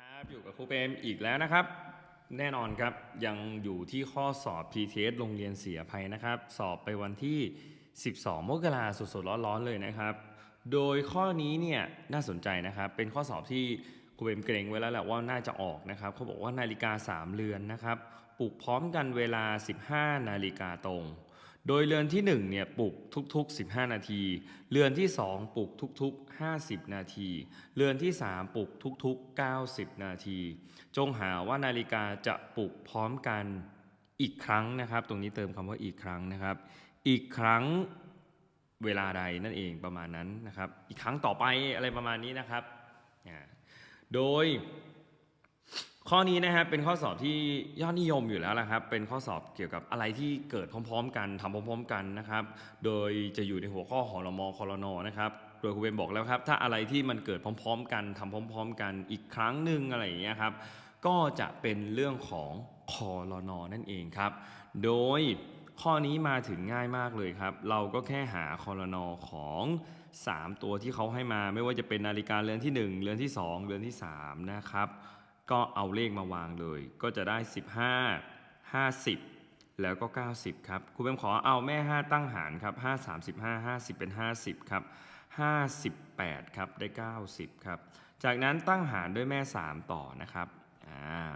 ครับอยู่กับครูเปรมอีกแล้วนะครับ แน่นอนครับยังอยู่ที่ข้อสอบ PTS โรงเรียนเสียภัยนะครับ สอบไปวันที่ 12 มกราสดๆร้อนๆเลยนะครับ โดยข้อนี้เนี่ยน่าสนใจนะครับ เป็นข้อสอบที่ครูเปรมเกรงไว้แล้วแหละว่าน่าจะออกนะครับเขาบอกว่านาฬิกา 3 เรือนนะครับปลุกพร้อมกันเวลา 15 นาฬิกาตรง โดยเรือนที่1เนี่ยปลุกทุกๆ 15 นาที เรือนที่ 2 ปลุกทุกๆ 50 นาที เรือนที่ 3 ปลุกทุกๆ 90 นาที จงหาว่านาฬิกาจะปลุกพร้อมกันอีกครั้งนะครับ ตรงนี้เติมคำว่าอีกครั้งนะครับ อีกครั้งเวลาใดนั่นเองประมาณนั้นนะครับ อีกครั้งต่อไปอะไรประมาณนี้นะครับ โดย ข้อนี้นะครับเป็นข้อสอบที่ยอดนิยมอยู่แล้วละครับ เป็นข้อสอบเกี่ยวกับอะไรที่เกิดพร้อม ๆ กันทำพร้อม ๆ กันนะครับ โดยจะอยู่ในหัวข้อหอรมอคอรนอนะครับโดยครูเบนบอกแล้วครับ ถ้าอะไรที่มันเกิดพร้อม ๆ กันทำพร้อม ๆ กันอีกครั้งหนึ่งอะไรอย่างเงี้ยครับ ก็จะเป็นเรื่องของคอรนอนั่นเองครับ โดยข้อนี้มาถึงง่ายมากเลยครับ เราก็แค่หาคอรนอของ 3 ตัวที่เขาให้มา ไม่ว่าจะเป็นนาฬิกาเรือนที่ 1 เรือนที่ 2 เรือนที่ 3 นะครับ ก็เอาเลขมาวางเลย ก็จะได้ 15 50 แล้วก็ 90 ครับครูเบมขอเอาแม่ 5 ตั้งหารครับ 5 35 50 เป็น 50 ครับ 58 ครับ ได้ 90 ครับ จากนั้นตั้งหารด้วยแม่ 3 ต่อนะครับอ่า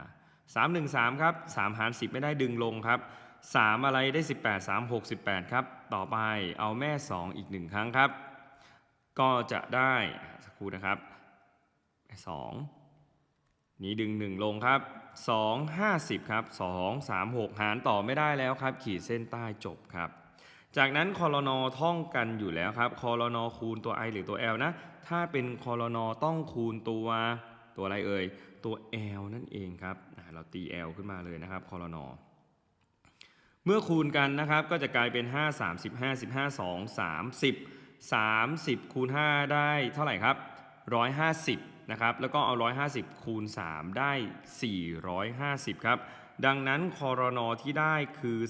3 1 3 ครับ 3 หาร 10 ไม่ได้ดึงลงครับ 3 อะไรได้ 18 3 6 18 ครับ ต่อไปเอาแม่ 2 อีก 1 ครั้งครับ ก็จะได้สักครู่นะครับ 2 นี้ดึง1ลงครับ2 50ครับ2 3 6หารต่อไม่ได้แล้วครับ ขีดเส้นใต้จบครับ จากนั้นคอรนอท่องกันอยู่แล้วครับคอรนอคูณตัว i หรือตัว l นะ ถ้าเป็นคอรนอต้องคูณตัวตัวอะไรเอ่ย ตัว l นั่นเองครับ เราตี l ขึ้นมาเลยนะครับ คอรนอเมื่อคูณกันนะครับ ก็จะกลายเป็น 5 35 15 2 30 30 คูณ 5 ได้เท่าไหร่ครับ 150 นะครับแล้วก็เอา 150 คูณ 3 ได้ 450 ครับ ดังนั้นคอรนอที่ได้คือ 450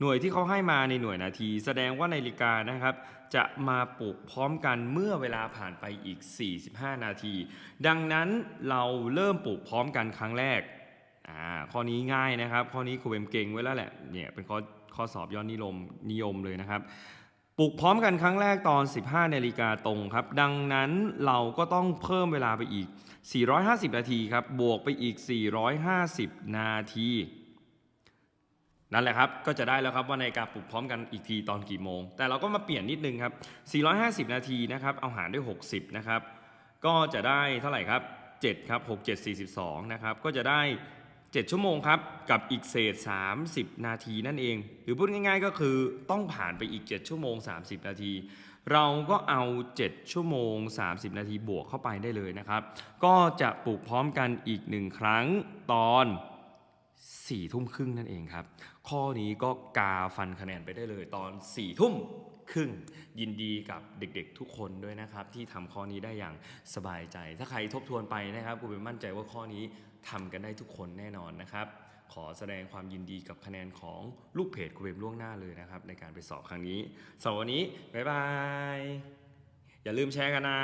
หน่วยที่เขาให้มาในหน่วยนาที แสดงว่านาฬิกานะครับ จะมาปลุกพร้อมกันเมื่อเวลาผ่านไปอีก 45 นาที ดังนั้นเราเริ่มปลุกพร้อมกันครั้งแรกอ่าข้อนี้ง่ายนะครับ ข้อนี้ครูเบมเก่งไว้แล้วแหละเนี่ยเป็นข้อข้อสอบยอดนิยมนิยมเลยนะครับ ปลุกพร้อมกันครั้งแรกตอน 15นาฬิกาตรงครับ ดังนั้นเราก็ต้องเพิ่มเวลาไปอีก 450 นาทีครับ บวกไปอีก 450 นาที นั่นแหละครับ ก็จะได้แล้วครับว่านการปลุกพร้อมกันอีกทีตอนกี่โมง แต่เราก็มาเปลี่ยนนิดนึงครับ 450 นาทีนะครับ เอาหารด้วย 60 นะครับ ก็จะได้เท่าไหร่ครับ 7 ครับ 6 7 42 นะครับ ก็จะได้ 7 ชั่วโมงครับ กับอีกเศษ 30 นาทีนั่นเอง หรือพูดง่ายๆก็คือต้องผ่านไปอีก 7 ชั่วโมง 30 นาที เราก็เอา 7 ชั่วโมง 30 นาทีบวกเข้าไปได้เลยนะครับ ก็จะปลูกพร้อมกันอีกหนึ่งครั้งตอน4ทุ่มครึ่งนั่นเองครับ ข้อนี้ก็กาฟันคะแนนไปได้เลยตอน4ทุ่มครึ่งยินดีกับเด็กๆทุกคนด้วยนะครับ ที่ทำข้อนี้ได้อย่างสบายใจ ถ้าใครทบทวนไปนะครับกูเป็นมั่นใจว่าข้อนี้ทำกันได้ทุกคนแน่นอนนะครับ ขอแสดงความยินดีกับคะแนนของลูกเพจกูเบมล่วงหน้าเลยนะครับ ในการไปสอบครั้งนี้สำหรับวันนี้บ๊ายบายอย่าลืมแชร์กันนะ